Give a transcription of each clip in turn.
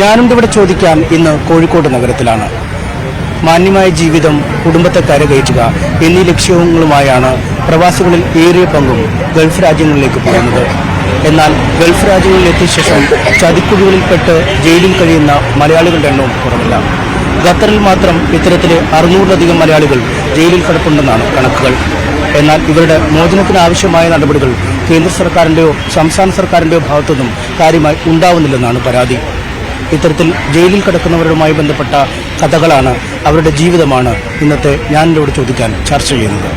ഞാനും ഇവിടെ ചോദിക്കാം ഇന്ന് കോഴിക്കോട് നഗരത്തിലാണ്. മാന്യമായ ജീവിതം കുടുംബത്തെ കരകയറ്റുക എന്നീ ലക്ഷ്യങ്ങളുമായാണ് പ്രവാസികളിൽ ഏറിയ പങ്കും ഗൾഫ് രാജ്യങ്ങളിലേക്ക് പോകുന്നത്. എന്നാൽ ഗൾഫ് രാജ്യങ്ങളിൽ എത്തിയ ശേഷം ചതിക്കുഴികളിൽപ്പെട്ട് ജയിലിൽ കഴിയുന്ന മലയാളികളുടെ എണ്ണവും കുറവില്ല. ഖത്തറിൽ മാത്രം ഇത്തരത്തിലെ അറുന്നൂറിലധികം മലയാളികൾ ജയിലിൽ കിടപ്പുണ്ടെന്നാണ് കണക്കുകൾ. എന്നാൽ ഇവരുടെ മോചനത്തിനാവശ്യമായ നടപടികൾ കേന്ദ്ര സർക്കാരിന്റെയോ സംസ്ഥാന സർക്കാരിന്റെയോ ഭാഗത്തുനിന്നും കാര്യമായി ഉണ്ടാവുന്നില്ലെന്നാണ് പരാതി. ഇത്തരത്തിൽ ജയിലിൽ കിടക്കുന്നവരുമായി ബന്ധപ്പെട്ട കഥകളാണ് അവരുടെ ജീവിതമാണ് ഇന്നത്തെ ഇവിടെ ചോദിക്കാൻ ചർച്ച ചെയ്യുന്നത്.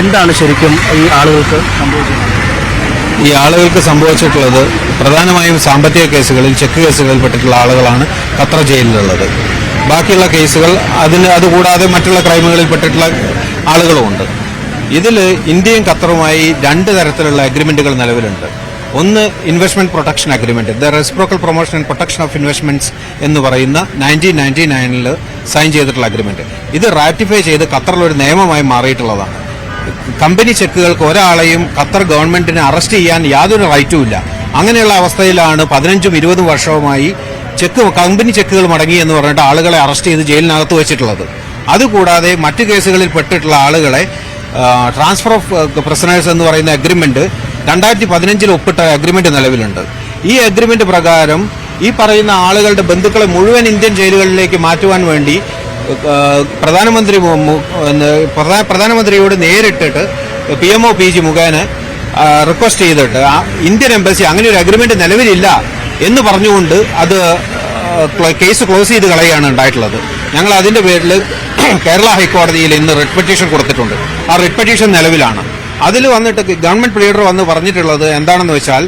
എന്താണ് ശരിക്കും ഈ ആളുകൾക്ക് സംഭവിച്ചത് ഈ ആളുകൾക്ക് സംഭവിച്ചിട്ടുള്ളത് പ്രധാനമായും സാമ്പത്തിക കേസുകളിൽ ചെക്ക് കേസുകളിൽ പെട്ടിട്ടുള്ള ആളുകളാണ് ഖത്തർ ജയിലിലുള്ളത്. ബാക്കിയുള്ള കേസുകൾ അതിന് അതുകൂടാതെ മറ്റുള്ള ക്രൈമുകളിൽ പെട്ടിട്ടുള്ള ആളുകളുമുണ്ട് ഇതിൽ ഇന്ത്യയും ഖത്തറുമായി രണ്ട് തരത്തിലുള്ള അഗ്രിമെന്റുകൾ നിലവിലുണ്ട്. ഒന്ന് investment protection agreement the reciprocal promotion and protection of investments എന്ന് പറയുന്ന നയന്റീൻ നയന്റി നയനിൽ സൈൻ ചെയ്തിട്ടുള്ള അഗ്രിമെന്റ് ഇത് റാറ്റിഫൈ ചെയ്ത് ഖത്തറിൽ ഒരു നിയമമായി മാറിയിട്ടുള്ളതാണ്. കമ്പനി ചെക്കുകൾക്ക് ഒരാളെയും ഖത്തർ ഗവൺമെന്റിനെ അറസ്റ്റ് ചെയ്യാൻ യാതൊരു റൈറ്റും ഇല്ല. അങ്ങനെയുള്ള അവസ്ഥയിലാണ് പതിനഞ്ചും ഇരുപതും വർഷവുമായി ചെക്ക് കമ്പനി ചെക്കുകൾ മടങ്ങി എന്ന് പറഞ്ഞിട്ട് ആളുകളെ അറസ്റ്റ് ചെയ്ത് ജയിലിനകത്ത് വെച്ചിട്ടുള്ളത്. അതുകൂടാതെ മറ്റു കേസുകളിൽ പെട്ടിട്ടുള്ള ആളുകളെ ട്രാൻസ്ഫർ ഓഫ് പ്രസനേഴ്സ് എന്ന് പറയുന്ന അഗ്രിമെന്റ് രണ്ടായിരത്തി പതിനഞ്ചിൽ ഒപ്പിട്ട അഗ്രിമെന്റ് നിലവിലുണ്ട്. ഈ അഗ്രിമെന്റ് പ്രകാരം ഈ പറയുന്ന ആളുകളുടെ ബന്ധുക്കളെ മുഴുവൻ ഇന്ത്യൻ ജയിലുകളിലേക്ക് മാറ്റുവാൻ വേണ്ടി പ്രധാനമന്ത്രി പ്രധാനമന്ത്രിയോട് നേരിട്ടിട്ട് P M O P G മുഖേന റിക്വസ്റ്റ് ചെയ്തിട്ട് ഇന്ത്യൻ എംബസി അങ്ങനെ ഒരു അഗ്രിമെന്റ് നിലവിലില്ല എന്ന് പറഞ്ഞുകൊണ്ട് അത് കേസ് ക്ലോസ് ചെയ്ത് കളയാണ് ഉണ്ടായിട്ടുള്ളത്. ഞങ്ങൾ അതിന്റെ പേരിൽ കേരള ഹൈക്കോടതിയിൽ ഇന്ന് റിട്ട് പെറ്റീഷൻ കൊടുത്തിട്ടുണ്ട്. ആ റിട്ട് പെറ്റീഷൻ നിലവിലാണ്. അതിൽ വന്നിട്ട് ഗവൺമെന്റ് പ്ലീഡർ വന്ന് പറഞ്ഞിട്ടുള്ളത് എന്താണെന്ന് വെച്ചാൽ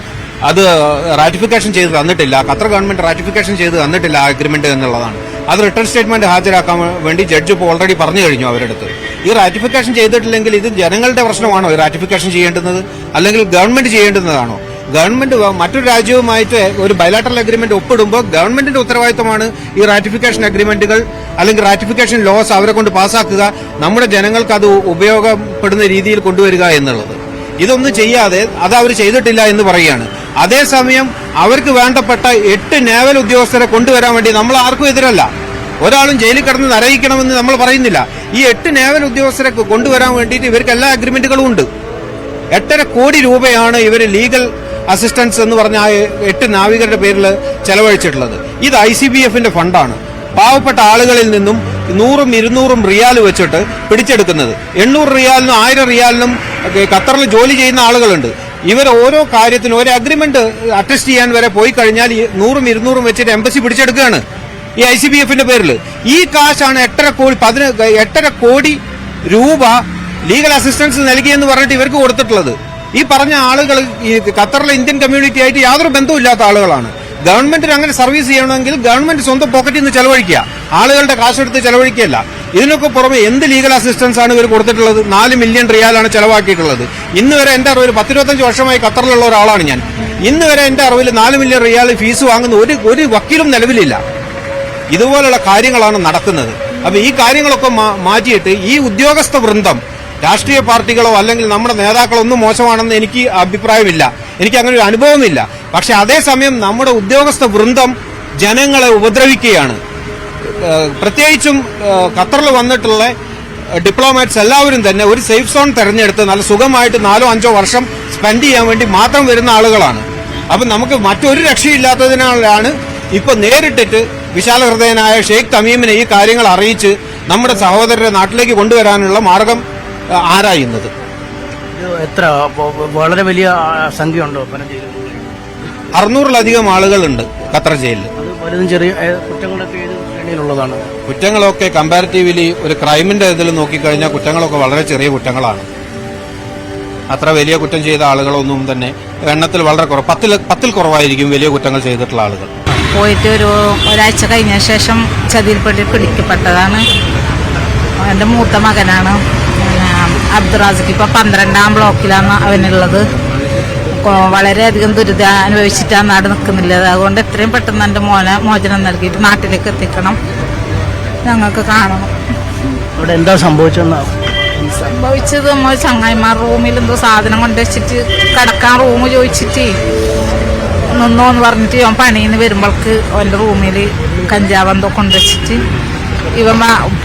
അത് റാറ്റിഫിക്കേഷൻ ചെയ്ത് തന്നിട്ടില്ല. ഖത്തർ ഗവൺമെന്റ് റാറ്റിഫിക്കേഷൻ ചെയ്ത് തന്നിട്ടില്ല ആ അഗ്രിമെന്റ് എന്നുള്ളതാണ്. അത് റിട്ടേൺ സ്റ്റേറ്റ്മെന്റ് ഹാജരാക്കാൻ വേണ്ടി ജഡ്ജ് ഇപ്പോൾ ഓൾറെഡി പറഞ്ഞു കഴിഞ്ഞു അവരുടെ അടുത്ത് ഈ റാറ്റിഫിക്കേഷൻ ചെയ്തിട്ടില്ലെങ്കിൽ ഇത് ജനങ്ങളുടെ പ്രശ്നമാണോ? റാറ്റിഫിക്കേഷൻ ചെയ്യേണ്ടുന്നത്? അല്ലെങ്കിൽ ഗവൺമെന്റ് ചെയ്യേണ്ടുന്നതാണോ? ഗവൺമെന്റ് മറ്റൊരു രാജ്യവുമായിട്ട് ഒരു ബയലാറ്ററൽ അഗ്രിമെന്റ് ഒപ്പിടുമ്പോൾ ഗവൺമെന്റിന്റെ ഉത്തരവാദിത്തമാണ് ഈ റാറ്റിഫിക്കേഷൻ അഗ്രിമെന്റുകൾ അല്ലെങ്കിൽ റാറ്റിഫിക്കേഷൻ ലോസ് അവരെ കൊണ്ട് പാസ്സാക്കുക നമ്മുടെ ജനങ്ങൾക്ക് അത് ഉപയോഗപ്പെടുന്ന രീതിയിൽ കൊണ്ടുവരിക എന്നുള്ളത്. ഇതൊന്നും ചെയ്യാതെ അത് അവർ ചെയ്തിട്ടില്ല എന്ന് പറയുകയാണ്. അതേസമയം അവർക്ക് വേണ്ടപ്പെട്ട എട്ട് നേവൽ ഉദ്യോഗസ്ഥരെ കൊണ്ടുവരാൻ വേണ്ടി നമ്മൾ ആർക്കും എതിരല്ല. ഒരാളും ജയിലിൽ കിടന്ന് നരയിക്കണമെന്ന് നമ്മൾ പറയുന്നില്ല. ഈ എട്ട് നേവൽ ഉദ്യോഗസ്ഥരെ കൊണ്ടുവരാൻ വേണ്ടിയിട്ട് ഇവർക്ക് എല്ലാ അഗ്രിമെന്റുകളും ഉണ്ട്. എട്ടര കോടി രൂപയാണ് ഇവർ ലീഗൽ അസിസ്റ്റൻസ് എന്ന് പറഞ്ഞ ആ എട്ട് നാവികരുടെ പേരിൽ ചെലവഴിച്ചിട്ടുള്ളത്. ഇത് ഐ സി ബി എഫിന്റെ ഫണ്ടാണ് പാവപ്പെട്ട ആളുകളിൽ നിന്നും നൂറും ഇരുന്നൂറും റിയാൽ വെച്ചിട്ട് പിടിച്ചെടുക്കുന്നത്. എണ്ണൂറ് റിയാലിനും ആയിരം റിയാലിനും ഖത്തറിൽ ജോലി ചെയ്യുന്ന ആളുകളുണ്ട്. ഇവർ ഓരോ കാര്യത്തിനും ഒരു അഗ്രിമെന്റ് അറ്റസ്റ്റ് ചെയ്യാൻ വരെ പോയി കഴിഞ്ഞാൽ നൂറും ഇരുന്നൂറും വെച്ചിട്ട് എംബസി പിടിച്ചെടുക്കുകയാണ്. ഈ ഐ സി ബി എഫിന്റെ പേരിൽ ഈ കാശാണ് എട്ടര കോടി പതിന എട്ടര കോടി രൂപ ലീഗൽ അസിസ്റ്റൻസ് നൽകിയെന്ന് പറഞ്ഞിട്ട് ഇവർക്ക് കൊടുത്തിട്ടുള്ളത്. ഈ പറഞ്ഞ ആളുകൾ ഈ ഖത്തറിലെ ഇന്ത്യൻ കമ്മ്യൂണിറ്റി ആയിട്ട് യാതൊരു ബന്ധവും ഇല്ലാത്ത ആളുകളാണ്. ഗവൺമെന്റിന് അങ്ങനെ സർവീസ് ചെയ്യണമെങ്കിൽ ഗവൺമെന്റ് സ്വന്തം പോക്കറ്റിൽ നിന്ന് ചെലവഴിക്കുക. ആളുകളുടെ കാശെടുത്ത് ചെലവഴിക്കുകയല്ല. ഇതിനൊക്കെ പുറമെ എന്ത് ലീഗൽ അസിസ്റ്റൻസ് ആണ് ഇവർ കൊടുത്തിട്ടുള്ളത്? നാല് മില്യൺ റിയാലാണ് ചെലവാക്കിയിട്ടുള്ളത്. ഇന്ന് വരെ എന്റെ അറിവിൽ പത്തിരുപത്തഞ്ച് വർഷമായി ഖത്തറിലുള്ള ഒരാളാണ് ഞാൻ. ഇന്ന് വരെ എന്റെ അറിവിൽ നാല് മില്യൺ റിയാൽ ഫീസ് വാങ്ങുന്ന ഒരു ഒരു വക്കീലും നിലവിലില്ല. ഇതുപോലുള്ള കാര്യങ്ങളാണ് നടക്കുന്നത്. അപ്പൊ ഈ കാര്യങ്ങളൊക്കെ മാറ്റിയിട്ട് ഈ ഉദ്യോഗസ്ഥ വൃന്ദം രാഷ്ട്രീയ പാർട്ടികളോ അല്ലെങ്കിൽ നമ്മുടെ നേതാക്കളോ ഒന്നും മോശമാണെന്ന് എനിക്ക് അഭിപ്രായമില്ല. എനിക്ക് അങ്ങനെ ഒരു അനുഭവമില്ല. പക്ഷെ അതേസമയം നമ്മുടെ ഉദ്യോഗസ്ഥ വൃന്ദം ജനങ്ങളെ ഉപദ്രവിക്കുകയാണ്. പ്രത്യേകിച്ചും ഖത്തറിൽ വന്നിട്ടുള്ള ഡിപ്ലോമാറ്റ്സ് എല്ലാവരും തന്നെ ഒരു സേഫ് സോൺ തെരഞ്ഞെടുത്ത് നല്ല സുഖമായിട്ട് നാലോ അഞ്ചോ വർഷം സ്പെൻഡ് ചെയ്യാൻ വേണ്ടി മാത്രം വരുന്ന ആളുകളാണ്. അപ്പം നമുക്ക് മറ്റൊരു രക്ഷയില്ലാത്തതിനാലാണ് ഇപ്പൊ നേരിട്ടിട്ട് വിശാല ഹൃദയനായ ഷെയ്ഖ് തമീമിനെ ഈ കാര്യങ്ങൾ അറിയിച്ച് നമ്മുടെ സഹോദരരെ നാട്ടിലേക്ക് കൊണ്ടുവരാനുള്ള മാർഗം ആരായുന്നത്? എത്ര വളരെ വലിയ സംഖ്യ ഉണ്ടോ അറുന്നൂറിലധികം ആളുകളുണ്ട് ഖത്തർ ജയിലിൽ വലുതും ചെറിയ കുറ്റങ്ങളൊക്കെ ഏത് ശ്രേണിയിലുള്ളതാണ്. കുറ്റങ്ങളൊക്കെ കമ്പാരിറ്റീവ്ലി ഒരു ക്രൈമിന്റെ ഇതിൽ നോക്കിക്കഴിഞ്ഞാൽ കുറ്റങ്ങളൊക്കെ വളരെ ചെറിയ കുറ്റങ്ങളാണ്. അത്ര വലിയ കുറ്റം ചെയ്ത ആളുകളൊന്നും തന്നെ എണ്ണത്തിൽ വളരെ കുറവ് പത്തിൽ പത്തിൽ കുറവായിരിക്കും വലിയ കുറ്റങ്ങൾ ചെയ്തിട്ടുള്ള ആളുകൾ. പോയിട്ട് ഒരു ഒരാഴ്ച കഴിഞ്ഞ ശേഷം ചതിയിൽപ്പെട്ട് പിടിക്കപ്പെട്ടതാണ്. എന്റെ മൂത്ത മകനാണ്. അബ്ദുറാസിക്ക് ഇപ്പോൾ പന്ത്രണ്ടാം ബ്ലോക്കിലാണ് അവനുള്ളത്. വളരെയധികം ദുരിതം അനുഭവിച്ചിട്ടാണ് നാട് നിൽക്കുന്നില്ല അതുകൊണ്ട് എത്രയും പെട്ടെന്ന് എന്റെ മോനെ മോചനം നൽകിയിട്ട് നാട്ടിലേക്ക് എത്തിക്കണം. ഞങ്ങൾക്ക് കാണണം. ഇവിടെ എന്താ സംഭവിച്ചെന്നാ? സംഭവിച്ചത് നമ്മൾ ചങ്ങായിമാർ റൂമിൽ എന്തോ സാധനം കൊണ്ട് വെച്ചിട്ട് കിടക്കാൻ റൂം ചോദിച്ചിട്ട് നിന്നോന്ന് പറഞ്ഞിട്ട് ഇവൻ പണിയിൽ നിന്ന് വരുമ്പോൾക്ക് അവന്റെ റൂമിൽ കഞ്ചാവ് എന്തോ കൊണ്ടുവച്ചിട്ട് ഇവൻ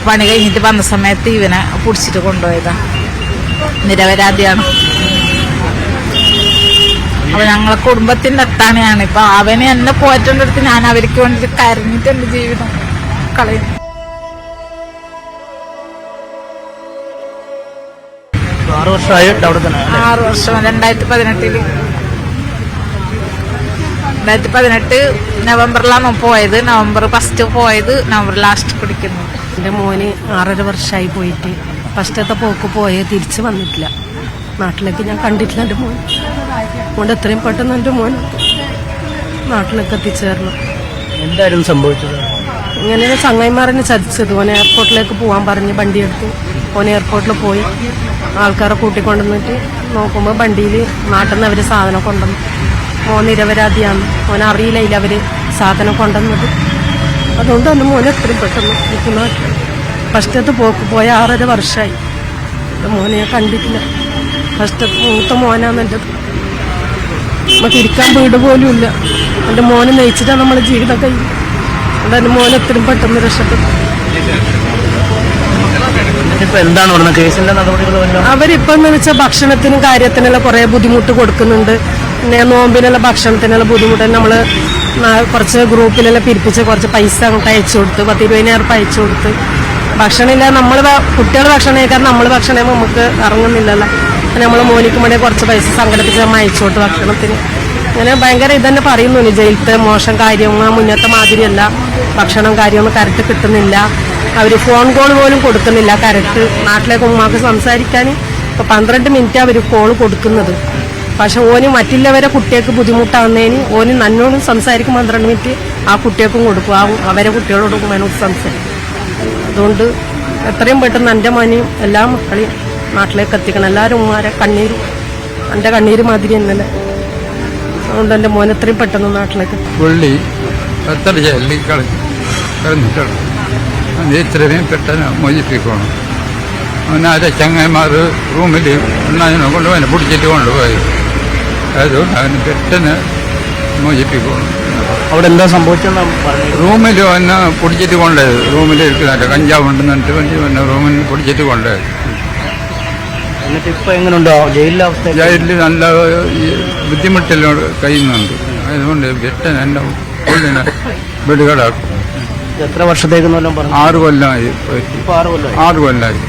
പണി കഴിഞ്ഞിട്ട് വന്ന സമയത്ത് ഇവനെ പിടിച്ചിട്ട് കൊണ്ടുപോയതാണ് നിരപരാധിയാണ്. അപ്പൊ ഞങ്ങളെ കുടുംബത്തിന്റെ അത്താണിയാണ് ഇപ്പൊ അവന് എന്നെ പോറ്റേണ്ടടുത്ത് ഞാൻ അവർക്ക് വേണ്ടിട്ട് കരഞ്ഞിട്ട് എന്റെ ജീവിതം കളയും. ആറ് വർഷമായിട്ട് അവിടെ തന്നെ ആറ് വർഷം. രണ്ടായിരത്തി പതിനെട്ടിൽ. രണ്ടായിരത്തി പതിനെട്ട് നവംബറിലാണ് പോയത്. നവംബർ ഫസ്റ്റ് പോയത്. നവംബർ ലാസ്റ്റ് പിടിക്കുന്നു എന്റെ മോന് ആറര വർഷമായി പോയിട്ട് ഫസ്റ്റത്തെ പോക്ക് പോയേ തിരിച്ചു വന്നിട്ടില്ല. നാട്ടിലേക്ക് ഞാൻ കണ്ടിട്ടില്ല എന്റെ മോൻ അതുകൊണ്ട് എത്രയും പെട്ടെന്ന് എന്റെ മോൻ നാട്ടിലേക്ക് എത്തിച്ചേർന്നു എന്തായിരുന്നു സംഭവിച്ചത്? ഇങ്ങനെ ചങ്ങായിമാരനെ ചതിച്ചത്. ഓൻ എയർപോർട്ടിലേക്ക് പോകാൻ പറഞ്ഞ് വണ്ടി എടുത്തു. ഓൻ എയർപോർട്ടിൽ പോയി. ആൾക്കാരെ കൂട്ടിക്കൊണ്ടുവന്നിട്ട് നോക്കുമ്പോൾ വണ്ടിയിൽ നാട്ടിൽ നിന്ന് അവർ സാധനം കൊണ്ടുവന്നു. മോൻ നിരപരാധിയാണ്. മോൻ അറിയില്ല അവർ സാധനം കൊണ്ടുവന്നത്. അതുകൊണ്ട് തന്നെ മോനെ എത്രയും പെട്ടെന്ന് നിൽക്കുന്ന ഫസ്റ്റ് ഫസ്റ്റത്തെ പോക്ക് പോയ ആറര വർഷമായി മോനെ കണ്ടിട്ടില്ല. ഫസ്റ്റത്ത് മൂത്ത മോനാണ് എന്റെ നമുക്ക് ഇരിക്കാൻ വീട് പോലും ഇല്ല. എന്റെ മോനെ നയിച്ചിട്ടാണ് നമ്മളെ ജീവിതം കഴിഞ്ഞു അതുകൊണ്ട് എന്റെ മോനെ എത്രയും പെട്ടെന്ന് രക്ഷപ്പെട്ടു അവരിപ്പം എന്ന് വെച്ചാൽ ഭക്ഷണത്തിനും കാര്യത്തിനെല്ലാം കുറേ ബുദ്ധിമുട്ട് കൊടുക്കുന്നുണ്ട്. പിന്നെ നോമ്പിനുള്ള ഭക്ഷണത്തിനുള്ള ബുദ്ധിമുട്ട് നമ്മൾ കുറച്ച് ഗ്രൂപ്പിലെല്ലാം പിരിപ്പിച്ച് കുറച്ച് പൈസ അങ്ങോട്ട് അയച്ചു കൊടുത്ത് പത്ത് ഇരുപതിനായിരം ഉറുപ്പ് അയച്ചു കൊടുത്ത്. ഭക്ഷണമില്ല നമ്മൾ കുട്ടികൾ ഭക്ഷണം കഴിക്കാൻ നമ്മൾ ഭക്ഷണം നമുക്ക് ഇറങ്ങുന്നില്ലല്ലോ. നമ്മൾ മോനിക്കും വേണ്ടി കുറച്ച് പൈസ സംഘടിപ്പിച്ച് നമ്മൾ അയച്ചോട്ട് ഭക്ഷണത്തിന്. അങ്ങനെ ഭയങ്കര ഇതന്നെ പറയുന്നു ഇനി ജയിലത്തെ മോശം കാര്യം മുന്നത്തെ മാതിരിയല്ല. ഭക്ഷണം കാര്യമൊന്നും കരട്ട് കിട്ടുന്നില്ല. അവർ ഫോൺ കോൾ പോലും കൊടുക്കുന്നില്ല കരട്ട്. നാട്ടിലേക്ക് ഉമ്മാക്ക് സംസാരിക്കാൻ ഇപ്പോൾ പന്ത്രണ്ട് മിനിറ്റ് അവർ കോൾ കൊടുക്കുന്നത്. പക്ഷെ ഓന് മറ്റുള്ളവരെ കുട്ടികൾക്ക് ബുദ്ധിമുട്ടാവുന്നതിന് ഓന് നന്നോട് സംസാരിക്കും പന്ത്രണ്ട് മിനിറ്റ് ആ കുട്ടികൾക്കും കൊടുക്കും. ആ അവരെ കുട്ടികളോടും അതിനോട് സംസാരിക്കും അതുകൊണ്ട് എത്രയും പെട്ടെന്ന് എന്റെ മോനെയും എല്ലാ മക്കളെയും നാട്ടിലേക്ക് എത്തിക്കണം. എല്ലാവരും ഉമ്മാരെ കണ്ണീര് എന്റെ കണ്ണീര് മാതിരി തന്നെ അതുകൊണ്ട് എന്റെ മോൻ എത്രയും പെട്ടെന്ന് നാട്ടിലേക്ക് പുള്ളി എത്ര ജയിലിൽ കളി കളഞ്ഞിട്ടുണ്ട് അത് ഇത്രയും പെട്ടെന്ന് മോചിപ്പിക്കണം അവനാരെ ചങ്ങന്മാർ റൂമിൽ എണ്ണാതിനെ കൊണ്ട് അവനെ പിടിച്ചിട്ട് കൊണ്ടുപോയി. അതുകൊണ്ട് അവന് പെട്ടെന്ന് മോചിപ്പിക്കണം അവിടെ എന്താ സംഭവിച്ചെന്ന് റൂമിൽ പിടിച്ചിട്ട് കൊണ്ടുപോയത് റൂമിൽ ഇരിക്കുന്നുണ്ട് കഞ്ചാവ് ഉണ്ടെന്നിട്ട് വേണ്ടി വന്ന് റൂമിൽ പിടിച്ചിട്ട് കൊണ്ടുപോയത് എന്നിട്ട് ഇപ്പൊ എങ്ങനെയുണ്ടോ ജയിലിലെ അവസ്ഥ ജയിലിൽ നല്ല ബുദ്ധിമുട്ടിലോട് കഴിയുന്നുണ്ട് അതുകൊണ്ട് ജെട്ടൻ എന്റെ പുള്ളിനെ വെടികടാക്കും എത്ര വർഷത്തേക്ക് പറഞ്ഞു? ആറ് കൊല്ലമായി ഇപ്പൊ ആറ് കൊല്ലമായി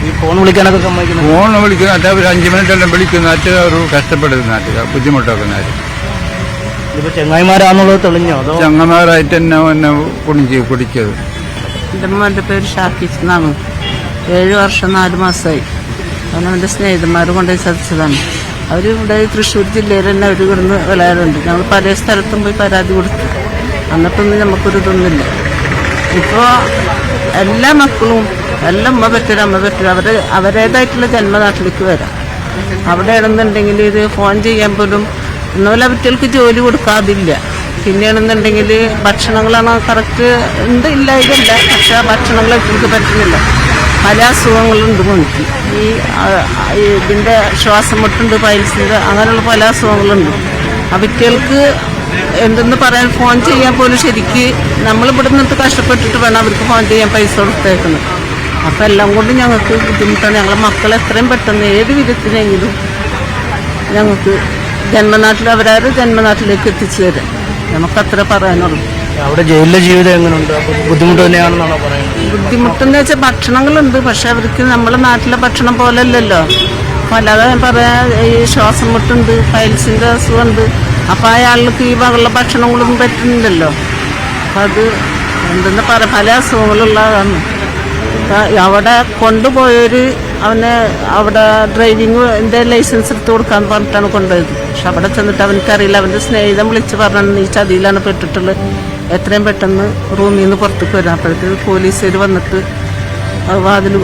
ഈ ഫോൺ വിളിക്കാനൊക്കെ സമ്മതിക്കുന്നു ഫോൺ വിളിക്കുന്ന അവർ അഞ്ച് മിനിറ്റെല്ലാം വിളിക്കുന്നതായിട്ട് അവർ കഷ്ടപ്പെടുന്നതായിട്ട് ബുദ്ധിമുട്ടാക്കുന്നതായിട്ട് ഇതിപ്പോ ചെങ്ങായിമാരാന്നുള്ളത് തെളിഞ്ഞോ? അതോ ചങ്ങന്മാരായിട്ട് തന്നെ എന്നെ കുടിച്ച് കുടിക്കത് എന്റെ മോന്റെ പേര് ഷാക്കിസ് എന്നാണ്. ഏഴ് വർഷം നാല് മാസമായി. അവൻ എന്റെ സ്നേഹിതന്മാർ കൊണ്ടുപോയി സാധിച്ചതാണ്. അവർ ഇവിടെ തൃശ്ശൂർ ജില്ലയിൽ തന്നെ അവർ കിടന്ന് വിളയാറുണ്ട്. ഞങ്ങൾ പല സ്ഥലത്തും പോയി പരാതി കൊടുത്തു. എന്നിട്ടൊന്നും നമുക്കൊരു ഇതൊന്നുമില്ല. ഇപ്പോൾ എല്ലാ മക്കളും എല്ലാം അമ്മ പറ്റില്ല അമ്മ പറ്റില്ല അവർ അവരേതായിട്ടുള്ള ജന്മനാട്ടിലേക്ക് വരാം. അവിടെ ഇടുന്നുണ്ടെങ്കിൽ ഇത് ഫോൺ ചെയ്യാൻ പോലും ഒന്നുമല്ല കുട്ടികൾക്ക് ജോലി കൊടുക്കാതില്ല. പിന്നെയാണെന്നുണ്ടെങ്കിൽ ഭക്ഷണങ്ങളാണ് കറക്റ്റ് ഉണ്ട് ഇല്ല ഇതല്ല പക്ഷെ ആ ഭക്ഷണങ്ങൾ അവർക്ക് പറ്റുന്നില്ല. പല അസുഖങ്ങളുണ്ട് ഉണ്ട് ഈ ഇതിന്റെ ശ്വാസം മുട്ടുണ്ട് പൈൽസിന്റെ അങ്ങനെയുള്ള പല അസുഖങ്ങളുണ്ട്. അവയ്ക്കൾക്ക് എന്തെന്ന് പറയാൻ ഫോൺ ചെയ്യാൻ പോലും ശരിക്ക് നമ്മൾ ഇവിടെ നിന്നിട്ട് കഷ്ടപ്പെട്ടിട്ട് വേണം അവർക്ക് ഫോൺ ചെയ്യാൻ പൈസ കൊടുത്തേക്കുന്നത്. അപ്പം എല്ലാം കൊണ്ട് ഞങ്ങൾക്ക് ബുദ്ധിമുട്ടാണ്. ഞങ്ങളെ മക്കൾ എത്രയും പെട്ടെന്ന് ഏത് വിധത്തിനെങ്കിലും ഞങ്ങൾക്ക് ജന്മനാട്ടിൽ അവരാരും ജന്മനാട്ടിലേക്ക് എത്തിച്ചു തരാം നമുക്കത്ര പറയാനുള്ളൂ. അവിടെ ജയിലിലെ ജീവിതം എങ്ങനെയുണ്ട് ബുദ്ധിമുട്ട് തന്നെയാണെന്നാണോ പറയുന്നത്? ബുദ്ധിമുട്ടെന്ന് വെച്ചാൽ ഭക്ഷണങ്ങളുണ്ട്. പക്ഷെ അവർക്ക് നമ്മളെ നാട്ടിലെ ഭക്ഷണം പോലെ അല്ലല്ലോ അല്ലാതെ പറയാ ഈ ശ്വാസം മുട്ടുണ്ട് പൈൽസിന്റെ അസുഖമുണ്ട്. അപ്പോൾ അയാൾക്ക് ഈ വകളുടെ ഭക്ഷണങ്ങളൊന്നും പറ്റുന്നില്ലല്ലോ. അപ്പം അത് എന്തെന്ന് പറയാം പല അസുഖങ്ങളുള്ളതാണ് അവിടെ കൊണ്ടുപോയൊരു അവനെ അവിടെ ഡ്രൈവിംഗ് ലൈസൻസ് എടുത്ത് കൊടുക്കാന്ന് പറഞ്ഞിട്ടാണ് കൊണ്ടുപോയത്. പക്ഷെ അവിടെ ചെന്നിട്ട് അവനക്കറിയില്ല. അവന്റെ സ്നേഹിതം വിളിച്ച് പറഞ്ഞു നീ ചതിയിലാണ് പെട്ടിട്ടുള്ളത് എത്രയും പെട്ടെന്ന് റൂമിൽ നിന്ന് പുറത്തേക്ക് വരാം. അപ്പോഴത്തേക്ക് പോലീസുകാർ വന്നിട്ട് വാതിൽ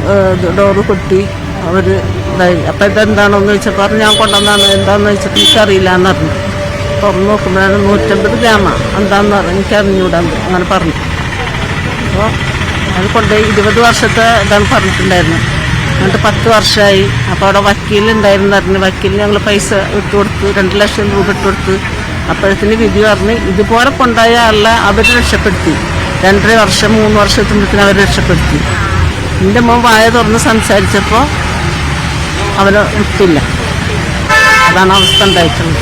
ഡോറ് കൊട്ടി അവർ ഇതായി. അപ്പം ഇതെന്താണെന്ന് ചോദിച്ചപ്പോൾ പറഞ്ഞു ഞാൻ കൊണ്ടുവന്നാണ് എന്താണെന്ന് ചോദിച്ചപ്പോൾ എനിക്കറിയില്ല എന്ന് പറഞ്ഞു തുറന്ന് നോക്കുമ്പോഴാണ് നൂറ്റമ്പത് ഗ്രാമ. എന്താണെന്ന് പറഞ്ഞു എനിക്ക് അറിഞ്ഞുകൂടാന്ന് അങ്ങനെ പറഞ്ഞു. അപ്പോൾ അത് കൊണ്ട് ഇരുപത് വർഷത്തെ ഇതാണ് പറഞ്ഞിട്ടുണ്ടായിരുന്നു. എന്നിട്ട് പത്ത് വർഷമായി അപ്പോൾ അവിടെ വക്കീലുണ്ടായിരുന്നു പറഞ്ഞു വക്കീലിന് ഞങ്ങൾ പൈസ ഇട്ട് കൊടുത്ത് രണ്ട് ലക്ഷം രൂപ ഇട്ട് കൊടുത്ത്. അപ്പോഴത്തിന് വിധി പറഞ്ഞ് ഇതുപോലെ കൊണ്ടായ ആളെ അവർ രക്ഷപ്പെടുത്തി. രണ്ടര വർഷം മൂന്ന് വർഷത്തിനത്തിന് അവർ രക്ഷപ്പെടുത്തി. എന്റെ മോൻ വായ തുറന്ന് സംസാരിച്ചപ്പോൾ അവർ വിട്ടില്ല അതാണ് അവസ്ഥ ഉണ്ടായിട്ടുള്ളത്.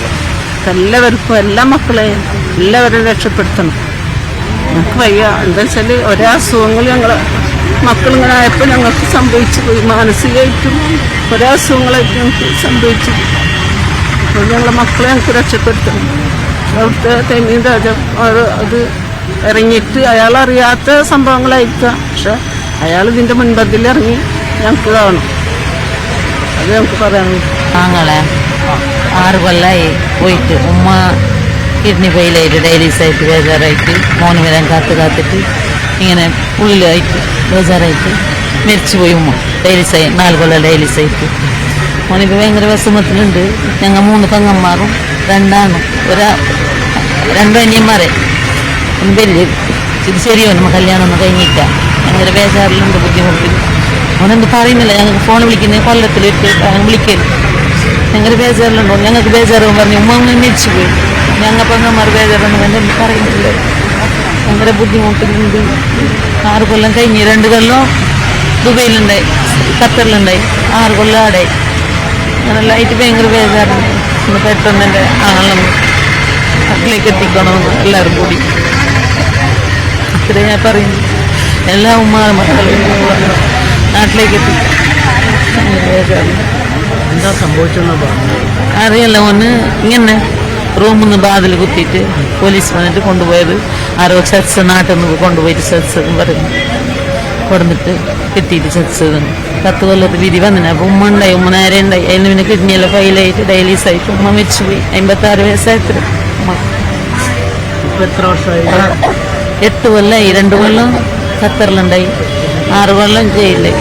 എല്ലാവർക്കും എല്ലാ മക്കളെയും എല്ലാവരും രക്ഷപ്പെടുത്തണം. ഞങ്ങൾക്ക് വയ്യ. എന്താ വെച്ചാൽ ഒരേ അസുഖങ്ങൾ ഞങ്ങൾ മക്കളിങ്ങനെ ആയപ്പോൾ ഞങ്ങൾക്ക് സംഭവിച്ചു പോയി മാനസികമായിട്ടും ഒരേ അസുഖങ്ങളായിട്ട് ഞങ്ങൾക്ക് സംഭവിച്ചു. അപ്പോൾ ഞങ്ങളെ മക്കളെ ഞങ്ങൾക്ക് രക്ഷപ്പെടുത്തണം. അവിടുത്തെ തെമീൻ രാജ അത് അത് ഇറങ്ങിയിട്ട് അയാൾ അറിയാത്ത സംഭവങ്ങളായിരിക്കാം. പക്ഷെ അയാൾ ഇതിന്റെ മുൻപന്തിൽ ഇറങ്ങി ഞങ്ങൾക്ക് കാണും അത് ഞങ്ങൾക്ക് പറയാനുള്ളൂ. ആങ്ങളെ ആറ് കൊല്ലായി പോയിട്ട് ഉമ്മ കിഡ്നി ഫെയിലായിട്ട് ഡയലീസായിട്ട് ബേജാറായിട്ട് മോന് വരാൻ കാത്ത് കാത്തിട്ട് ഇങ്ങനെ ഉള്ളിലായിട്ട് ബേജാറായിട്ട് മരിച്ചു പോയി ഉമ്മ. ഡയലീസായി നാല് കൊല്ലം ഡയലീസായിട്ട് മോനിപ്പോൾ ഭയങ്കര വിഷമത്തിലുണ്ട്. ഞങ്ങൾ മൂന്ന് പെങ്ങന്മാറും രണ്ടാണ്. ഒരാ രണ്ട് അനിയന്മാരെ. വലിയ ഇത് ശരിയോ നമ്മൾ കല്യാണം ഒന്നും കഴിഞ്ഞില്ല. ഭയങ്കര ബേജാറിലുണ്ട് ബുദ്ധിമുട്ടിൽ അവനെന്ത് പറയുന്നില്ല. ഞങ്ങൾക്ക് ഫോൺ വിളിക്കുന്നത് കൊല്ലത്തിലിട്ട് വിളിക്കരുത്. ഭയങ്കര ബേജാറിലുണ്ടോ. ഞങ്ങൾക്ക് ബേജാറും പറഞ്ഞു ഉമ്മ അങ്ങനെ മരിച്ചു പോയി. ഞങ്ങൾ പെങ്ങന്മാർ എന്റെ പറയുന്നില്ല. ഭയങ്കര ബുദ്ധിമുട്ടുണ്ട് ആറ് കൊല്ലം കഴിഞ്ഞ് രണ്ട് കൊല്ലം ദുബൈയിലുണ്ടായി ഖത്തറിലുണ്ടായി ആറ് കൊല്ലം ആടെ അങ്ങനെല്ലായിട്ട് ഭയങ്കര ബേജാറുണ്ട് ഇന്ന് പെട്ടെന്ന് എന്റെ ആളൊന്ന് അതിലേക്ക് എത്തിക്കണമെന്ന് എല്ലാവരും കൂടി. ഇത്രയും ഞാൻ പറയുന്നു. എല്ലാ ഉമ്മാരും മക്കളും നാട്ടിലേക്ക് ബേജാറുണ്ട് എന്താ സംഭവിച്ചെന്ന് പറഞ്ഞു അറിയല്ല ഒന്ന് ഇങ്ങനെ റൂമിൽ നിന്ന് ബാതിൽ കുത്തിയിട്ട് പോലീസ് വന്നിട്ട് കൊണ്ടുപോയത്. ആരോ ചർച്ച നാട്ടിൽ നിന്ന് കൊണ്ടുപോയിട്ട് ചർച്ച എന്ന് പറയുന്നു. കൊടുന്നിട്ട് കിട്ടിയിട്ട് ചർച്ച പത്ത് കൊല്ലത്ത് വിധി വന്നിന്. അപ്പം ഉമ്മ ഉണ്ടായി. ഉമ്മ നേരെ ഉണ്ടായി. അതിന് പിന്നെ കിഡ്നിയെല്ലാം ഫെയിലായിട്ട് ഡയാലിസ് ആയിട്ട് ഉമ്മ മരിച്ചുപോയി. അമ്പത്താറ് വയസ്സായിട്ട് ഉമ്മ. എത്ര വർഷമായി? എട്ട് കൊല്ലമായി രണ്ട് കൊല്ലം ഖത്തറിലുണ്ടായി. ആറ് കൊല്ലം അവിടെ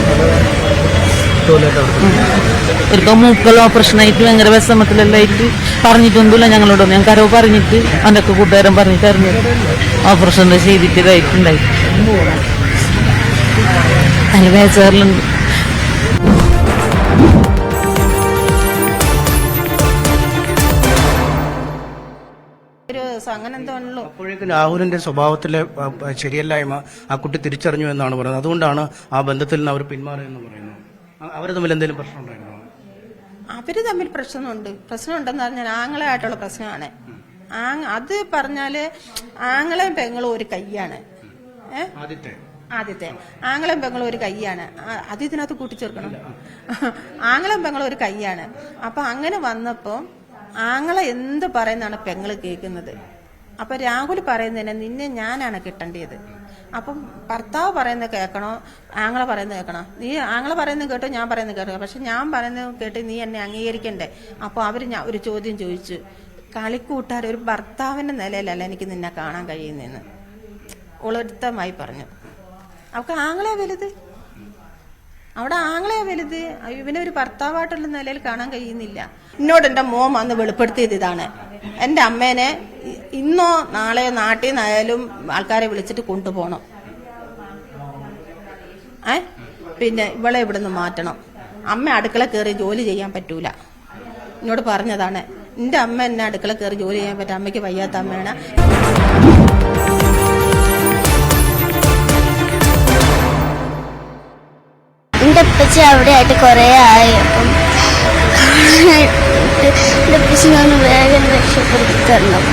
ഒരിക്കൽ മൂക്കൽ ഓപ്പറേഷൻ ആയിട്ട് ഭയങ്കര വിഷമത്തിലെല്ലാം ആയിട്ട് പറഞ്ഞിട്ടൊന്നുമില്ല ഞങ്ങളോട്. ഞങ്ങൾക്ക് ആരോ പറഞ്ഞിട്ട് അവന്റെ കൂട്ടുകാരൻ പറഞ്ഞിട്ട് അറിഞ്ഞത് ഓപ്പറേഷൻ ചെയ്തിട്ട് ഇതായിട്ടുണ്ടായി. അതിൽ അങ്ങനെ അപ്പോഴേക്കും രാഹുലിന്റെ സ്വഭാവത്തിലെ ശരിയല്ലായ്മ ആ കുട്ടി തിരിച്ചറിഞ്ഞു എന്നാണ് പറയുന്നത്. അതുകൊണ്ടാണ് ആ ബന്ധത്തിൽ നിന്ന് അവർ പിന്മാറിയെന്ന് പറയുന്നത്. അവർ തമ്മിൽ എന്തെങ്കിലും പ്രശ്നം അവർ തമ്മിൽ പ്രശ്നമുണ്ട്. പ്രശ്നമുണ്ടെന്ന് പറഞ്ഞാൽ ആങ്ങളായിട്ടുള്ള പ്രശ്നമാണ്. അത് പറഞ്ഞാൽ ആങ്ങളെയും പെങ്ങളും ഒരു കൈയാണ് ആദ്യത്തെ. ആങ്ങളെയും പെങ്ങളും ഒരു കൈയാണ് അത് ഇതിനകത്ത് കൂട്ടിച്ചേർക്കണം. ആങ്ങളെയും പെങ്ങളും ഒരു കൈയാണ് അപ്പൊ അങ്ങനെ വന്നപ്പോ ആങ്ങളെ എന്ത് പറയുന്നതാണ് പെങ്ങൾ കേൾക്കുന്നത്? അപ്പൊ രാഹുൽ പറയുന്നതിനെ നിന്നെ ഞാനാണ് കിട്ടേണ്ടത് അപ്പം ഭർത്താവ് പറയുന്നത് കേൾക്കണോ? ആങ്ങളെ പറയുന്നത് കേൾക്കണോ? നീ ആങ്ങളെ പറയുന്നത് കേട്ടോ ഞാൻ പറയുന്നത് കേട്ടോ. പക്ഷെ ഞാൻ പറയുന്നത് കേട്ട് നീ എന്നെ അംഗീകരിക്കണ്ടേ? അപ്പോൾ അവർ ഞാൻ ഒരു ചോദ്യം ചോദിച്ചു. കളിക്കൂട്ടാർ ഒരു ഭർത്താവിന്റെ നിലയിലല്ല എനിക്ക് നിന്നെ കാണാൻ കഴിയുന്നതെന്ന് ഉളരുത്തമായി പറഞ്ഞു. അവക്ക് ആങ്ങളെ വലുത്? അവിടെ ആങ്ങളെ വലുത്? ഇവനെ ഒരു ഭർത്താവായിട്ടുള്ള നിലയിൽ കാണാൻ കഴിയുന്നില്ല. എന്നോട് എന്റെ മോം അന്ന് വെളിപ്പെടുത്തിയത് ഇതാണ്. എന്റെ അമ്മേനെ ഇന്നോ നാളെ നാട്ടിൽ നിന്നായാലും ആൾക്കാരെ വിളിച്ചിട്ട് കൊണ്ടുപോകണം. ഏ? പിന്നെ ഇവളെ ഇവിടുന്ന് മാറ്റണം. അമ്മ അടുക്കള കയറി ജോലി ചെയ്യാൻ പറ്റൂല. എന്നോട് പറഞ്ഞതാണ് എന്റെ അമ്മ എന്നെ അടുക്കള കയറി ജോലി ചെയ്യാൻ പറ്റും അമ്മയ്ക്ക് വയ്യാത്ത അമ്മയാണ്. എന്റെ ഉപ്പച്ചി അവിടെ ആയിട്ട് കുറേ ആയി. അപ്പം ഉപ്പച്ചിനെ ഒന്ന് വേഗം രക്ഷപ്പെടുത്തി തരണം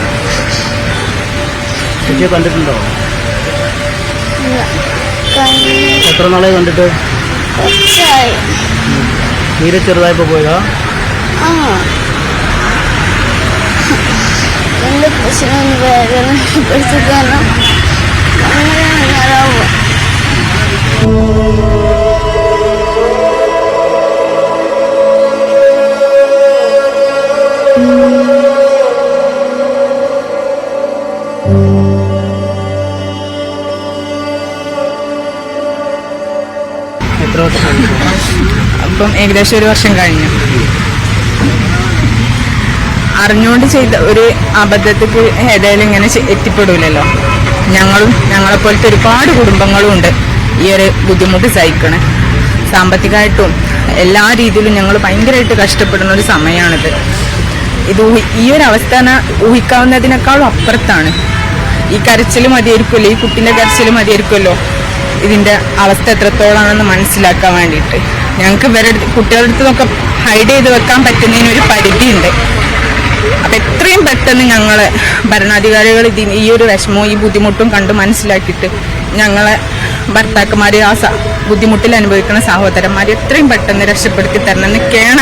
ചേച്ചിയെ കണ്ടിട്ടുണ്ടോ? എത്ര നാളെ കണ്ടിട്ട്? കുറച്ചായി. തീരെ ചെറുതായപ്പോ പോയതാ? ആ. ഉപ്പച്ചിനെ ഒന്ന് വേഗം രക്ഷപ്പെടുത്തി അങ്ങനെ അപ്പം ഏകദേശം ഒരു വർഷം കഴിഞ്ഞു. അറിഞ്ഞുകൊണ്ട് ചെയ്ത ഒരു അബദ്ധത്തിൽ ഏതായാലും ഇങ്ങനെ എത്തിപ്പെടൂലല്ലോ. ഞങ്ങളും ഞങ്ങളെപ്പോലത്തെ ഒരുപാട് കുടുംബങ്ങളും ഉണ്ട് ഈ ഒരു ബുദ്ധിമുട്ട് സഹിക്കണേ. സാമ്പത്തികമായിട്ടും എല്ലാ രീതിയിലും ഞങ്ങൾ ഭയങ്കരമായിട്ട് കഷ്ടപ്പെടുന്ന ഒരു സമയമാണിത് ഇത് ഈ ഒരു അവസ്ഥ ഊഹിക്കാവുന്നതിനേക്കാളും അപ്പുറത്താണ്. ഈ കരച്ചിൽ മതിയായിരിക്കുമല്ലോ ഈ കുട്ടിന്റെ കരച്ചിൽ മതിയായിരിക്കുമല്ലോ. ഇതിന്റെ അവസ്ഥ എത്രത്തോളാണെന്ന് മനസ്സിലാക്കാൻ വേണ്ടിയിട്ട്. ഞങ്ങൾക്ക് ഇവരുടെ കുട്ടികളുടെ അടുത്ത് നിന്നൊക്കെ ഹൈഡ് ചെയ്ത് വെക്കാൻ പറ്റുന്നതിന് ഒരു പരിധിയുണ്ട്. അപ്പൊ എത്രയും പെട്ടെന്ന് ഞങ്ങളെ ഭരണാധികാരികൾ ഇതി ഈ ഒരു വിഷമവും ഈ ബുദ്ധിമുട്ടും കണ്ട് മനസ്സിലാക്കിയിട്ട് ഞങ്ങളെ ഭർത്താക്കന്മാര് ആ ബുദ്ധിമുട്ടിൽ അനുഭവിക്കുന്ന സഹോദരന്മാർ എത്രയും പെട്ടെന്ന് രക്ഷപ്പെടുത്തി തരണമെന്ന് കേണ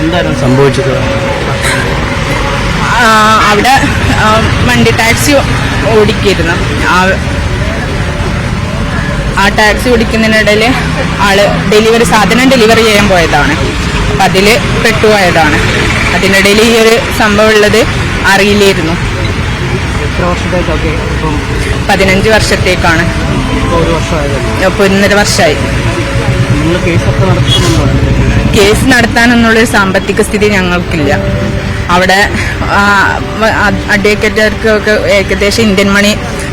എന്താണ് സംഭവിച്ചത്? അവിടെ വണ്ടി ടാക്സി ഓടിക്കിരുന്നു. ആ ടാക്സി ഓടിക്കുന്നതിനിടയിൽ ആൾ ഡെലിവറി സാധനം ഡെലിവറി ചെയ്യാൻ പോയതാണ്. അപ്പം അതിൽ പെട്ടുപോയതാണ്. അതിനിടയിൽ ഈ ഒരു സംഭവം ഉള്ളത് അറിയില്ലായിരുന്നു. പതിനഞ്ച് വർഷത്തേക്കാണ്. ഇപ്പൊ ഒരു വർഷമായി ഒന്നര വർഷമായി. നിങ്ങൾ കേസൊക്കെ നടത്തുന്നുണ്ടോ കേസ് നടത്താനെന്നുള്ളൊരു സാമ്പത്തിക സ്ഥിതി ഞങ്ങൾക്കില്ല. അവിടെ അഡ്വക്കേറ്റുകാർക്കൊക്കെ ഏകദേശം Indian money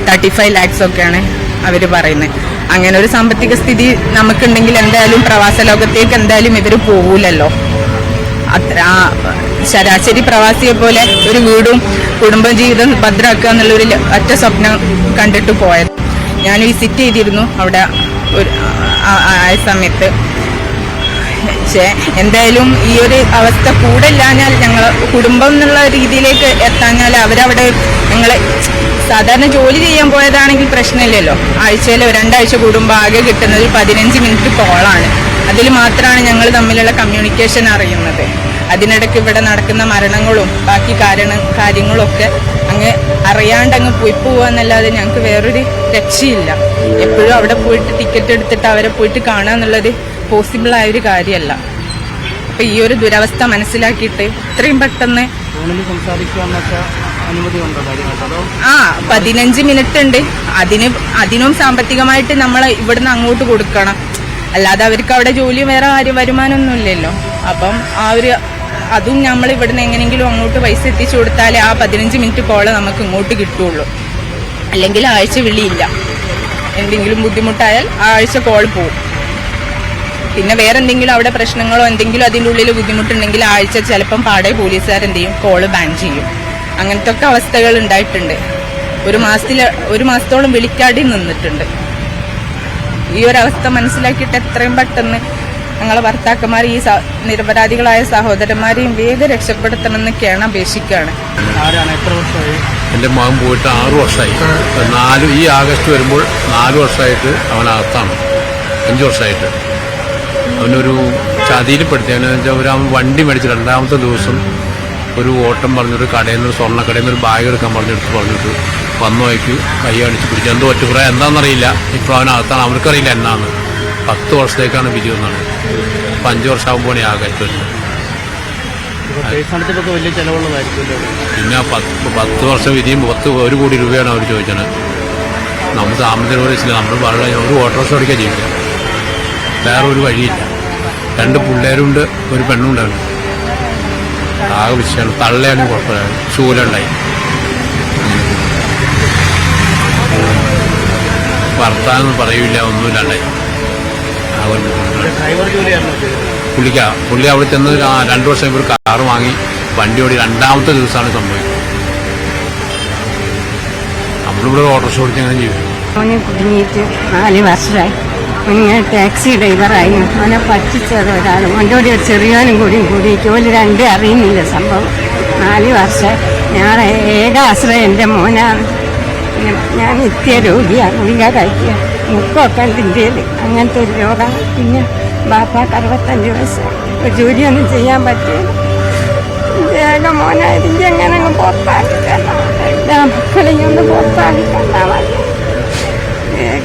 thirty five lakhs ഒക്കെയാണ് അവർ പറയുന്നത്. അങ്ങനെ ഒരു സാമ്പത്തിക സ്ഥിതി നമുക്കുണ്ടെങ്കിൽ എന്തായാലും പ്രവാസ ലോകത്തേക്ക് എന്തായാലും ഇവർ പോകൂലല്ലോ അത്ര ശരാശരി പ്രവാസിയെ പോലെ ഒരു വീടും കുടുംബ ജീവിതം ഭദ്രാക്കുക എന്നുള്ളൊരു ഒറ്റ സ്വപ്നം കണ്ടിട്ട് പോയത്. ഞാൻ വിസിറ്റ് ചെയ്തിരുന്നു അവിടെ ഒരു ആ സമയത്ത്. പക്ഷേ എന്തായാലും ഈ ഒരു അവസ്ഥ കൂടല്ലാഞ്ഞാൽ ഞങ്ങൾ കുടുംബം എന്നുള്ള രീതിയിലേക്ക് എത്താഞ്ഞാൽ അവരവിടെ ഞങ്ങളെ സാധാരണ ജോലി ചെയ്യാൻ പോയതാണെങ്കിൽ പ്രശ്നമില്ലല്ലോ. ആഴ്ചയിൽ രണ്ടാഴ്ച കൂടുമ്പോൾ ആകെ കിട്ടുന്നത് പതിനഞ്ച് മിനിറ്റ് കോളാണ്. അതിൽ മാത്രമാണ് ഞങ്ങൾ തമ്മിലുള്ള കമ്മ്യൂണിക്കേഷൻ അറിയുന്നത്. അതിനിടയ്ക്ക് ഇവിടെ നടക്കുന്ന മരണങ്ങളും ബാക്കി കാരണ കാര്യങ്ങളൊക്കെ അങ്ങ് അറിയാണ്ട് അങ്ങ് പോയി പോവാന്നല്ലാതെ ഞങ്ങൾക്ക് വേറൊരു രക്ഷയില്ല. എപ്പോഴും അവിടെ പോയിട്ട് ടിക്കറ്റ് എടുത്തിട്ട് അവരെ പോയിട്ട് കാണുക എന്നുള്ളത് പോസിബിൾ ആയ ഒരു കാര്യമല്ല. അപ്പൊ ഈ ഒരു ദുരവസ്ഥ മനസ്സിലാക്കിയിട്ട് ഇത്രയും പെട്ടെന്ന് ആ പതിനഞ്ച് മിനിറ്റ് ഉണ്ട്. അതിന് അതിനും സാമ്പത്തികമായിട്ട് നമ്മൾ ഇവിടുന്ന് അങ്ങോട്ട് കൊടുക്കണം. അല്ലാതെ അവർക്ക് അവിടെ ജോലി വേറെ കാര്യം വരുമാനമൊന്നും ഇല്ലല്ലോ. അപ്പം ആ ഒരു അതും നമ്മൾ ഇവിടുന്ന് എങ്ങനെയെങ്കിലും അങ്ങോട്ട് പൈസ എത്തിച്ചു കൊടുത്താലേ ആ പതിനഞ്ച് മിനിറ്റ് കോൾ നമുക്ക് ഇങ്ങോട്ട് കിട്ടുള്ളൂ. അല്ലെങ്കിൽ ആഴ്ച വിളിയില്ല. എന്തെങ്കിലും ബുദ്ധിമുട്ടായാൽ ആ ആഴ്ച കോൾ പോകും. പിന്നെ വേറെ എന്തെങ്കിലും അവിടെ പ്രശ്നങ്ങളോ എന്തെങ്കിലും അതിന്റെ ഉള്ളിൽ ബുദ്ധിമുട്ടുണ്ടെങ്കിൽ ആഴ്ച ചിലപ്പം പാടെ പോലീസുകാർ എന്ത് ചെയ്യും കോൾ ബാൻ ചെയ്യും. അങ്ങനത്തെ ഒക്കെ അവസ്ഥകൾ ഉണ്ടായിട്ടുണ്ട്. ഒരു മാസത്തിൽ ഒരു മാസത്തോളം വിളിക്കാടി നിന്നിട്ടുണ്ട്. ഈ ഒരു അവസ്ഥ മനസ്സിലാക്കിയിട്ട് എത്രയും പെട്ടെന്ന് ഞങ്ങളെ ഭർത്താക്കന്മാർ ഈ നിരപരാധികളായ സഹോദരന്മാരെയും വേഗം രക്ഷപ്പെടുത്തണമെന്നൊക്കെയാണ് അപേക്ഷിക്കുകയാണ് എന്റെ എന്റെ മകൻ പോയിട്ട് ആറു വർഷമായി. നാല് ഈ ആഗസ്റ്റ് വരുമ്പോൾ നാല് വർഷമായിട്ട് അവനകത്താണ് അഞ്ച് വർഷമായിട്ട്. അവനൊരു ചതിയിൽപ്പെടുത്തി അവനെന്ന് വെച്ചാൽ ഒരു അവൻ വണ്ടി മേടിച്ച് രണ്ടാമത്തെ ദിവസം ഒരു ഓട്ടം പറഞ്ഞൊരു കടയിൽ നിന്ന് ഒരു സ്വർണക്കടയിൽ നിന്ന് ഒരു ബാഗ് എടുക്കാൻ പറഞ്ഞെടുത്ത് പറഞ്ഞിട്ട് വന്നു വഴിക്ക് കൈ അടിച്ച് പിടിച്ചു. എന്തോ ഒറ്റപ്പുറം എന്താണെന്നറിയില്ല. ഇപ്പോൾ അവനകത്താണ് അവർക്കറിയില്ല എന്നാണ്. പത്ത് വർഷത്തേക്കാണ് വിധി വന്നത്. അപ്പം അഞ്ച് വർഷമാകുമ്പോഴേ ആഗസ്റ്റ് വരുന്നത്. ഇപ്പൊ പിന്നെ പത്ത് പത്ത് വർഷം വിധിയും പത്ത് ഒരു കോടി രൂപയാണ് അവർ ചോദിച്ചത്. നമുക്ക് സാമ്പത്തിക നമ്മൾ വളരെ ഒരു ഓട്ടോറിക്ഷ ഓടിക്കാൻ ജീവിക്കാം. വേറെ ഒരു വഴിയില്ല. രണ്ട് പിള്ളേരുണ്ട് ഒരു പെണ്ണുണ്ടാണ്. ആകെ വിഷയമാണ് തള്ളയാണ് കുഴപ്പമില്ല. ശൂലുണ്ടായി ഭർത്താവെന്ന് പറയൂല ഒന്നുമില്ലാണ്ടായി പുള്ളിക്ക പുള്ളി അവിടെ ചെന്ന് രണ്ടു വർഷം ഇവർ കാർ വാങ്ങി വണ്ടി ഓടി രണ്ടാമത്തെ ദിവസമാണ് സംഭവിക്കുന്നത് നമ്മളിവിടെ ഓട്ടോറിക്ഷ ഓടിച്ച് അങ്ങനെ ജീവിക്കും. കുടുങ്ങിയിട്ട് നാല് വർഷമായി. ഇങ്ങനെ ടാക്സി ഡ്രൈവറായി. അവനെ പറ്റിച്ചത് ഒരാൾ അവന്റെ ഒരു ചെറിയവനും കൂടിയും കൂടി. ജോലി രണ്ടും അറിയുന്നില്ല സംഭവം. നാല് വർഷം. ഞാൻ ഏക ആശ്രയം എന്റെ മോനാണ് ഞാൻ നിത്യ രോഗിയാണ് ഗുളിക കഴിക്കുക മുക്കൊക്കെ ഇന്ത്യയിൽ അങ്ങനത്തെ ഒരു രോഗമാണ് പിന്നെ ബാപ്പാക്ക് അറുപത്തഞ്ച് വയസ്സ് ഇപ്പോൾ ജോലിയൊന്നും ചെയ്യാൻ പറ്റില്ല. ഏക മോനായിരിക്കും എങ്ങനെ അങ്ങ് പുറത്താക്കി തരണം എല്ലാ മക്കളെയും ഒന്ന് പുറത്താക്കി തന്നാൽ മതി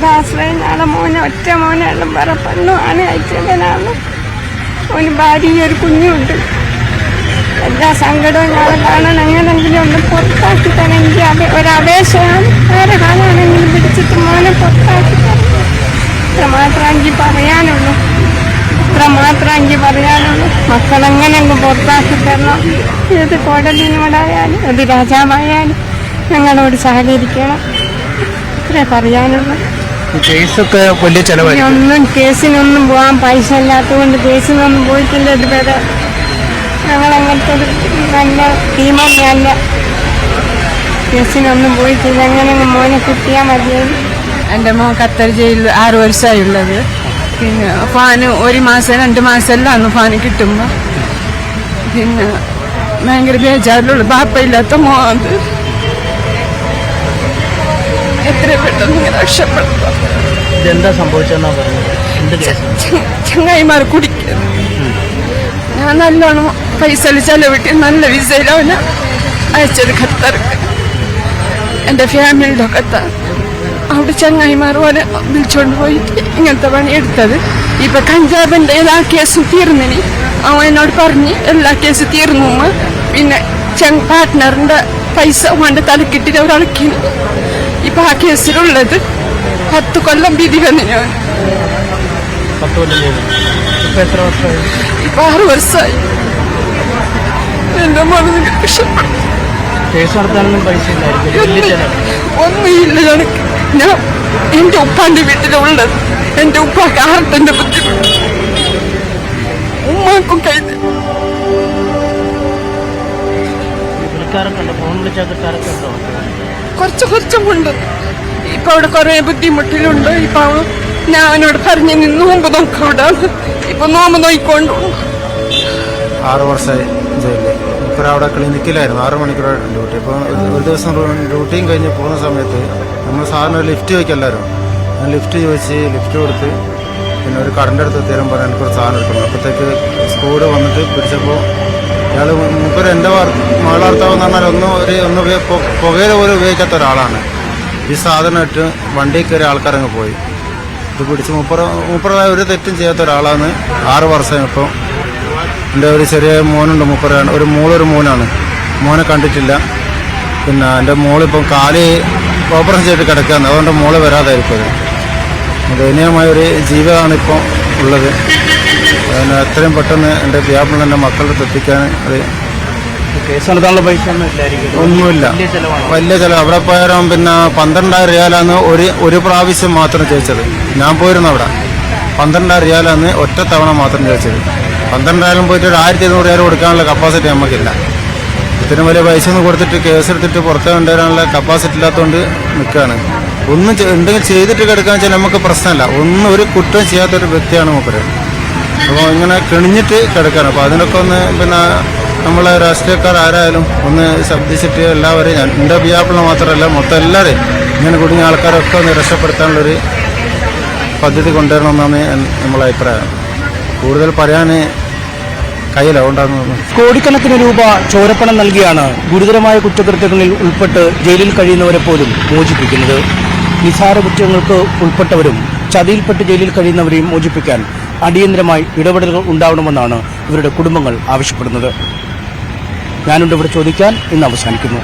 ഏകാശ്രയം നാളെ മോനെ ഒറ്റ മോനെല്ലാം വേറെ പെണ്ണുമാണ് അയച്ചവനാണ് അവന് ഭാര്യയും ഒരു കുഞ്ഞുണ്ട് എല്ലാ സങ്കടവും ഞാൻ കാണാൻ അങ്ങനെങ്കിലും ഒന്ന് പുറത്താക്കി തരാൻ എനിക്ക് ഒരപേക്ഷയാണ്. വേറെ കാണാനെങ്കിലും പിടിച്ചിട്ട് മോനെ പുറത്താക്കി തരാം ഇത്ര മാത്രം എനിക്ക് പറയാനുള്ളൂ. ഇത്ര മാത്രം എനിക്ക് പറയാനുള്ളൂ. മക്കളെങ്ങനെ അങ്ങ് പുറത്താക്കി തരണം? ഏത് കോടതിയോടായാലും ഏത് രാജാവായാലും ഞങ്ങളോട് സഹകരിക്കണം. ഇത്രേ പറയാനുള്ളൂ. കേസൊക്കെ വലിയ ചെലവായി ഒന്നും കേസിനൊന്നും പോകാൻ പൈസ ഇല്ലാത്തതുകൊണ്ട് കേസിനൊന്നും പോയിട്ടില്ല ഇതുവരെ. ഞങ്ങൾ അങ്ങനത്തെ ഒരു നല്ല ടീമല്ല കേസിനൊന്നും പോയിട്ടില്ല. അങ്ങനെ മോനെ കിട്ടിയാൽ മതിയായി? എന്റെ മോൻ ഖത്തർ ജയിലിൽ ആറ് വർഷമായുള്ളത്. പിന്നെ ഫാന് ഒരു മാസം രണ്ട് മാസം എല്ലാം അന്ന് ഫാന് കിട്ടുമ്പോൾ പിന്നെ ഭയങ്കര ബേജാറിലുള്ള ബാപ്പയില്ലാത്ത മോൻ അത്. എത്ര പെട്ടെന്ന് ഇങ്ങനെ രക്ഷപ്പെടുത്തുക ഇതെന്താ സംഭവിച്ചതെന്നാ പറഞ്ഞത്? ചങ്ങായിമാർ കുടിക്കുക ഞാൻ നല്ലോണം പൈസ ചെലവിട്ട് നല്ല വിസയിൽ അവനെ അയച്ചത് ഖത്തർക്ക്. എന്റെ ഫാമിലിയുടെ ഖത്തർ അവിടെ ചങ്ങായിമാർ പോലെ വിളിച്ചോണ്ട് പോയിട്ട് ഇങ്ങനത്തെ പണി എടുത്തത്. ഇപ്പൊ കഞ്ചാബിന്റെ എല്ലാ കേസും തീർന്നിനി? അവൻ എന്നോട് പറഞ്ഞ് എല്ലാ കേസും തീർന്നു പിന്നെ പാർട്ട്ണറിന്റെ പൈസ കൊണ്ട് തലക്കിട്ടിട്ട് ഒരാൾക്കിനി ഇപ്പൊ ആ കേസിലുള്ളത് പത്ത് കൊല്ലം വിധി പത്ത് കൊല്ലം ചെയ്തു ഇപ്പൊ എത്ര വർഷമായി? ഇപ്പൊ ആറ് വർഷമായി. എന്റെ കേസ് നടത്താനൊന്നും പൈസ ചെലവ് ഒന്നുമില്ല ഞാൻ എന്റെ ഉപ്പാന്റെ വീട്ടിലുള്ളത്. എന്റെ ഉപ്പാക്ക് ആർട്ടിന്റെ ബുദ്ധിമുട്ട്? ഉമ്മാക്കും കൈത് ഉണ്ടോ ഫോൺ വിളിച്ചാൽ കിട്ടാറൊക്കെ ഉണ്ടോ കുറച്ച് കുറച്ചുമുണ്ട് ഇപ്പൊ അവിടെ കുറെ ബുദ്ധിമുട്ടിലുണ്ട്. ഇപ്പൊ ഞാൻ അവനോട് പറഞ്ഞു നോമ്പ് നോക്കവിടെ ഇപ്പൊ നോമ്പ് നോക്കിക്കൊണ്ടു ആറ് വർഷമായി ജയിലിൽ ഇപ്പോൾ അവിടെ ക്ലിനിക്കിലായിരുന്നു. ആറ് മണിക്കൂർ ഡ്യൂട്ടി. ഇപ്പോൾ ഒരു ദിവസം ഡ്യൂട്ടിയും കഴിഞ്ഞ് പോകുന്ന സമയത്ത് നമ്മൾ സാറിന് ലിഫ്റ്റ് ചോദിക്കല്ലായിരുന്നു ഞാൻ ലിഫ്റ്റ് ചോദിച്ച് ലിഫ്റ്റ് കൊടുത്ത് പിന്നെ ഒരു കടന്റെ അടുത്ത് എത്തിയാലും പറഞ്ഞാൽ എനിക്കൊരു സാധനം എടുക്കണം. അപ്പോഴത്തേക്ക് സ്കൂഡ് വന്നിട്ട് പിടിച്ചപ്പോൾ ഇയാൾ മുപ്പര് എന്റെ മകളാർത്താവെന്ന് പറഞ്ഞാൽ ഒന്നും ഒരു ഒന്നും പുകയില പോലും ഉപയോഗിക്കാത്ത ഒരാളാണ്. ഈ സാധനം ഇട്ട് വണ്ടിയിൽ കയറി ആൾക്കാരങ്ങ് പോയി. ഇത് പിടിച്ച് മുപ്പറ മുപ്പറായ ഒരു തെറ്റും ചെയ്യാത്ത ഒരാളാണ് ആറ് വർഷം ഇപ്പോൾ എന്റെ ഒരു ചെറിയ മോനുണ്ട് മുപ്പറാണ് ഒരു മോളൊരു മോനാണ്. മോനെ കണ്ടിട്ടില്ല. പിന്നെ എന്റെ മോളിപ്പം കാൽ ഓപ്പറേഷൻ ചെയ്തിട്ട് കിടക്കുകയാണ്. അതുകൊണ്ട് മോൾ വരാതായിരിക്കും ദയനീയമായ ഒരു ജീവിതമാണ് ഇപ്പോൾ ഉള്ളത്. അതിന് എത്രയും പെട്ടെന്ന് എന്റെ വ്യാപനം എന്റെ മക്കളുടെ എത്തിക്കാൻ അത് പൈസ ഒന്നുമില്ല. വലിയ ചിലവ്. അവിടെ പോയാലും പിന്നെ പന്ത്രണ്ടായിരം റിയാലാണ് ഒരു ഒരു പ്രാവശ്യം മാത്രം ചോദിച്ചത്. ഞാൻ പോയിരുന്നു അവിടെ. പന്ത്രണ്ടായിരം റിയാലാണ് ഒറ്റ തവണ മാത്രം ചോദിച്ചത്. പന്ത്രണ്ടായിരം പോയിട്ട് ഒരു ആയിരത്തി ഇരുന്നൂറ് റിയാൽ കൊടുക്കാനുള്ള കപ്പാസിറ്റി നമുക്കില്ല. ഇത്രയും വലിയ പൈസ ഒന്നും കൊടുത്തിട്ട് കേസെടുത്തിട്ട് പുറത്ത് കൊണ്ടുവരാനുള്ള കപ്പാസിറ്റി ഇല്ലാത്തതുകൊണ്ട് നിൽക്കുകയാണ് ഒന്നും എന്തെങ്കിലും ചെയ്തിട്ട് കിടക്കാന്ന് വെച്ചാൽ നമുക്ക് പ്രശ്നമല്ല ഒന്നും ഒരു കുറ്റം ചെയ്യാത്തൊരു വ്യക്തിയാണ് മൂപ്പര്. അപ്പോൾ ഇങ്ങനെ കിണിഞ്ഞിട്ട് കിടക്കുകയാണ് അപ്പോൾ അതിനൊക്കെ ഒന്ന് പിന്നെ നമ്മളെ രാഷ്ട്രീയക്കാർ ആരായാലും ഒന്ന് ശബ്ദിച്ചിട്ട് എല്ലാവരെയും ഞാൻ എന്റെ ബിയാപ്പിള മാത്രമല്ല മൊത്തം എല്ലാവരെയും ഇങ്ങനെ കുടുങ്ങിയ ആൾക്കാരൊക്കെ ഒന്ന് രക്ഷപ്പെടുത്താനുള്ളൊരു പദ്ധതി കൊണ്ടുവരണമെന്നാണ് നമ്മളെ അഭിപ്രായം. കൂടുതൽ പറയാൻ ഉണ്ടാകുന്നത് കോടിക്കണക്കിന് രൂപ ചോരപ്പണം നൽകിയാണ് ഗുരുതരമായ കുറ്റകൃത്യങ്ങളിൽ ഉൾപ്പെട്ട് ജയിലിൽ കഴിയുന്നവരെ പോലും മോചിപ്പിക്കുന്നത്. നിസാര കുറ്റങ്ങൾക്ക് ഉൾപ്പെട്ടവരും ചതിയിൽപ്പെട്ട് ജയിലിൽ കഴിയുന്നവരെയും മോചിപ്പിക്കാൻ അടിയന്തരമായി ഇടപെടലുകൾ ഉണ്ടാവണമെന്നാണ് ഇവരുടെ കുടുംബങ്ങൾ ആവശ്യപ്പെടുന്നത്. ഞാനുണ്ട് ഇവിടെ ചോദിക്കാൻ ഇന്ന് അവസാനിക്കുന്നു.